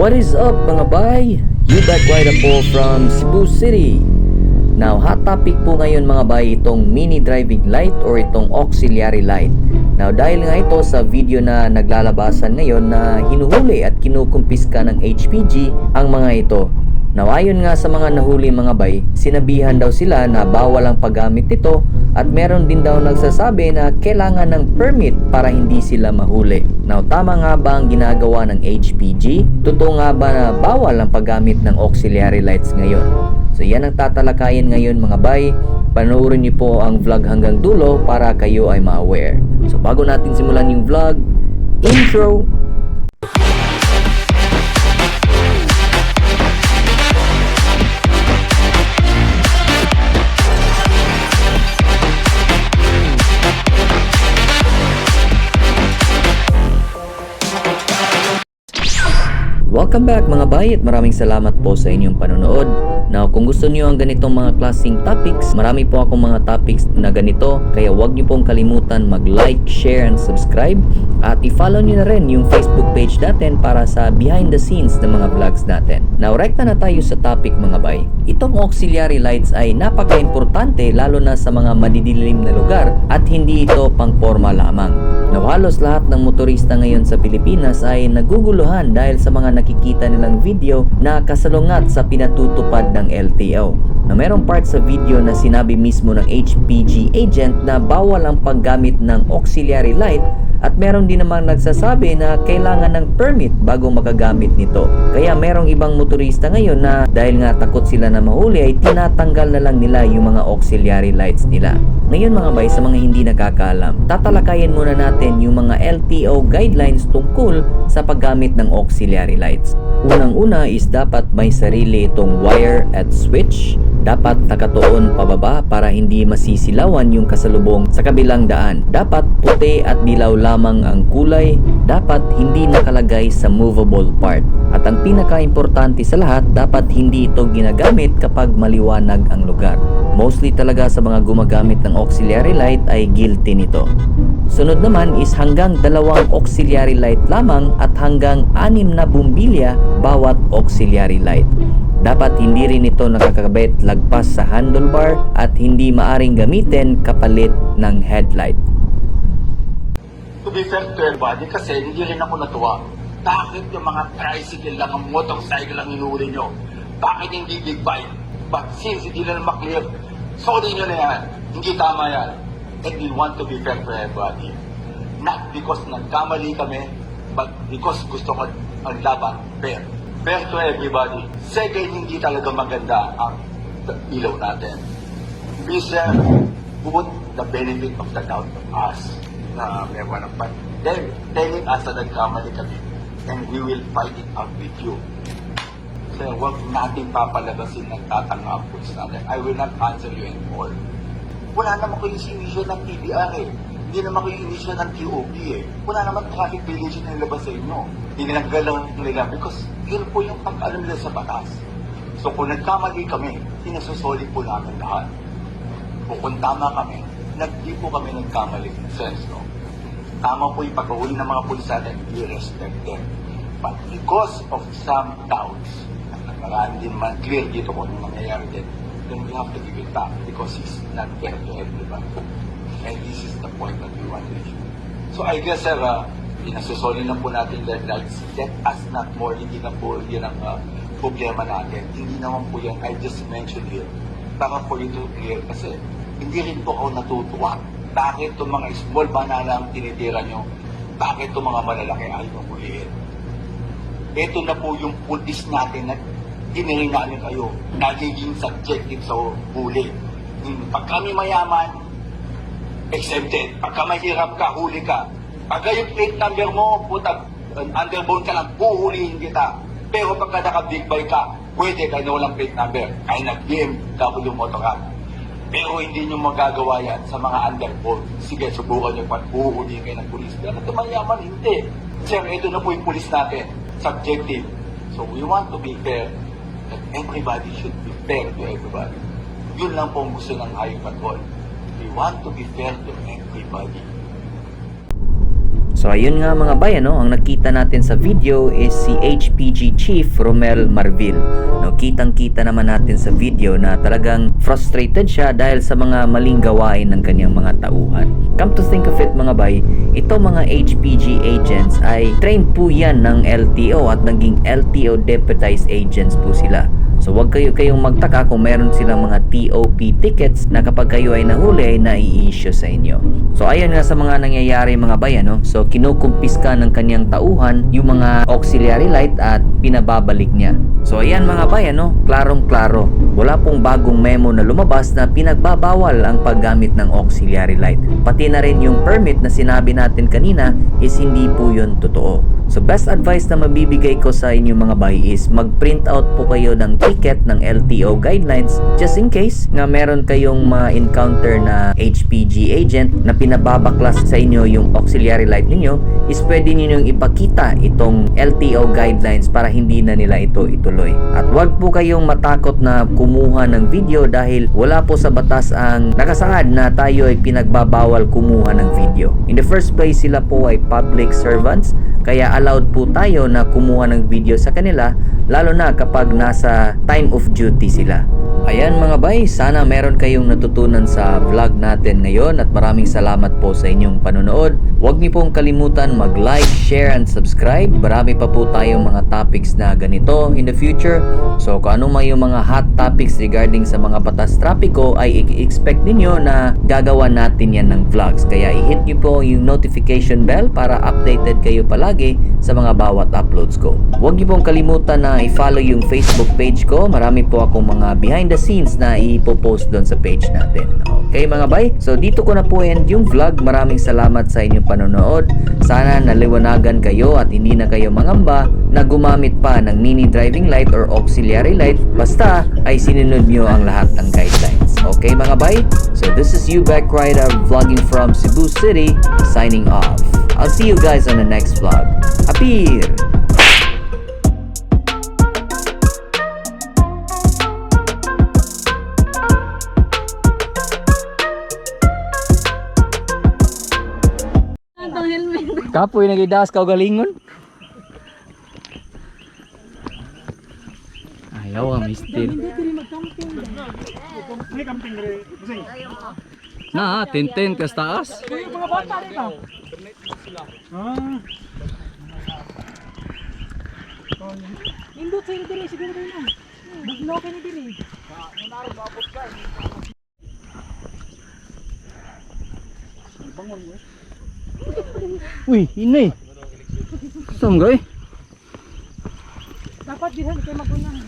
What is up mga bay? You back right po from Cebu City. Now, hot topic po ngayon mga bay itong mini driving light or itong auxiliary light. Now, dahil nga ito sa video na naglalabasan ngayon na hinuhuli at kinukumpiska ng HPG ang mga ito. Now, ayon nga sa mga nahuli mga bay, sinabihan daw sila na bawal ang paggamit nito at meron din daw nagsasabi na kailangan ng permit para hindi sila mahuli. Now, tama nga ba ang ginagawa ng HPG? Totoo nga ba na bawal ang paggamit ng auxiliary lights ngayon? So yan ang tatalakayin ngayon mga bay. Panoorin niyo po ang vlog hanggang dulo para kayo ay ma-aware. So bago natin simulan yung vlog, intro! Welcome back mga bay at maraming salamat po sa inyong panonood. Now kung gusto niyo ang ganitong mga klaseng topics, marami po akong mga topics na ganito kaya huwag niyo pong kalimutan mag-like, share, and subscribe at i-follow niyo na rin yung Facebook page natin para sa behind the scenes ng mga vlogs natin. Now rekta na tayo sa topic mga bay. Itong auxiliary lights ay napaka-importante lalo na sa mga madidilim na lugar at hindi ito pang forma lamang. Now halos lahat ng motorista ngayon sa Pilipinas ay naguguluhan dahil sa mga nakikita nilang video na kasalungat sa pinatutupad ng LTO. Na merong part sa video na sinabi mismo ng HPG agent na bawal ang paggamit ng auxiliary light at meron din namang nagsasabi na kailangan ng permit bago makagamit nito. Kaya merong ibang motorista ngayon na dahil nga takot sila na mahuli ay tinatanggal na lang nila yung mga auxiliary lights nila. Ngayon mga bay, sa mga hindi nakakaalam, tatalakayin muna natin yung mga LTO guidelines tungkol sa paggamit ng auxiliary lights. Unang-una is dapat may sarili itong wire at switch. Dapat nakatuon pababa para hindi masisilawan yung kasalubong sa kabilang daan. Dapat puti at dilaw lamang ang kulay. Dapat hindi nakalagay sa movable part. At ang pinaka-importante sa lahat, dapat hindi ito ginagamit kapag maliwanag ang lugar. Mostly talaga sa mga gumagamit ng auxiliary light ay guilty nito. Sunod naman is hanggang dalawang auxiliary light lamang at hanggang anim na bumbilya bawat auxiliary light. Dapat hindi rin ito nakakabit lagpas sa handlebar at hindi maaring gamitin kapalit ng headlight. To be fair to everybody, kasi hindi rin ako natuwa. Bakit yung mga tricycle lang, ang motorcycle lang inuuli nyo? Bakit hindi big bike? But since hindi na maklear, sorry nyo na yan. Hindi tama yan. And we want to be fair to everybody. Not because nagkamali kami, but because gusto ko ang laban fair. Fair to everybody. Second, hindi talaga maganda ang ilaw natin. Please, sir, put the benefit of the doubt of us na meron ng pan. Then, telling us na nagkamali kami and we will fight it out with you. Sir, huwag natin papalabasin ng tatanga ang pulis natin. I will not answer you anymore. Wala naman ko yung sinisyo ng TBR eh. Hindi naman ko yung inisyo ng TOP eh. Wala naman traffic violation na nilabas sa inyo. Tinanggal lang nila because yun po yung pag-alam nila sa batas. So kung nagkamali kami, sinasosoli po namin lahat. O kung tama kami, nagdi po kami nagkamali in sense, no? Tama po yung pagkahuli ng mga pulis natin, we respect them. But because of some doubts, at marami din man clear dito kung ano mangyayari din, then we have to give it back because it's not fair to everyone. And this is the point that we want to issue. So I guess, sir, uh, pinasosoli lang po natin the lights. Let us not more, hindi na po yan ang uh, problema natin. Hindi naman po yan, I just mentioned here, para for you to clear kasi hindi rin po ako natutuwa. Bakit itong mga small banana ang tinitira nyo? Bakit itong mga malalaki nyo hulihin? Ito na po yung pulis natin na tinirina nyo kayo. Nagiging subjective sa huli. Hmm, Pag kami mayaman, exempted. Pagka mahirap ka, huli ka. Pagka yung plate number mo, puta, underbone ka lang, puhulihin kita. Pero pagka naka-big bike ka, pwede kahit na walang plate number. Kahit nag-BMW motor ka. Pero hindi nyo magagawa yan sa mga underbone. Sige, subukan nyo pag puhulihin kayo ng pulis. Pero ito mayaman, hindi. Sir, ito na po yung pulis natin. Subjective. So we want to be fair. That everybody should be fair to everybody. Yun lang po ang gusto ng highway patrol. We want to be fair to everybody. So ayun nga mga bayan, no? ang nakita natin sa video is si HPG Chief Romel Marvil. No, kitang-kita naman natin sa video na talagang frustrated siya dahil sa mga maling gawain ng kanyang mga tauhan. Come to think of it mga bay, ito mga HPG agents ay trained po yan ng LTO at naging LTO deputized agents po sila. So wag kayo kayong magtaka kung meron silang mga TOP tickets na kapag kayo ay nahuli ay nai-issue sa inyo. So ayon nga sa mga nangyayari mga bayan, no? so kinukumpiska ng kanyang tauhan yung mga auxiliary light at pinababalik niya. So ayan mga bayan, no? klarong-klaro. Wala pong bagong memo na lumabas na pinagbabawal ang paggamit ng auxiliary light. Pati na rin yung permit na sinabi natin kanina is hindi po yun totoo. So best advice na mabibigay ko sa inyo mga bay is mag-print out po kayo ng ticket ng LTO guidelines just in case nga meron kayong ma-encounter na HPG agent na pinababaklas sa inyo yung auxiliary light ninyo is pwede ninyong ipakita itong LTO guidelines para hindi na nila ito ituloy. At wag po kayong matakot na kumuha ng video dahil wala po sa batas ang nakasaad na tayo ay pinagbabawal kumuha ng video. In the first place sila po ay public servants kaya allowed po tayo na kumuha ng video sa kanila lalo na kapag nasa time of duty sila. Ayan mga bay, sana meron kayong natutunan sa vlog natin ngayon at maraming salamat po sa inyong panonood. Huwag niyo pong kalimutan mag-like, share, and subscribe. Marami pa po tayong mga topics na ganito in the future. So kung ano man yung mga hot topics regarding sa mga batas trapiko ay i-expect ninyo na gagawa natin yan ng vlogs. Kaya i-hit niyo po yung notification bell para updated kayo palagi sa mga bawat uploads ko. Huwag niyo pong kalimutan na i-follow yung Facebook page ko. Marami po akong mga behind the scenes na ipopost doon sa page natin. Okay mga bay? So dito ko na po end yung vlog. Maraming salamat sa inyong panonood. Sana naliwanagan kayo at hindi na kayo mangamba na gumamit pa ng mini driving light or auxiliary light basta ay sinunod nyo ang lahat ng guidelines. Okay mga bay? So this is you back rider vlogging from Cebu City signing off. I'll see you guys on the next vlog. Apir! Kapoy nagidas ka galingon. Ayaw ang mistil. Na, tintin kas taas. Mga bata rin ka. Indot sa diri siguro kayo na. Bugno ka ni diri. Uy, inay. Saan gay? Dapat dihan kay magunan.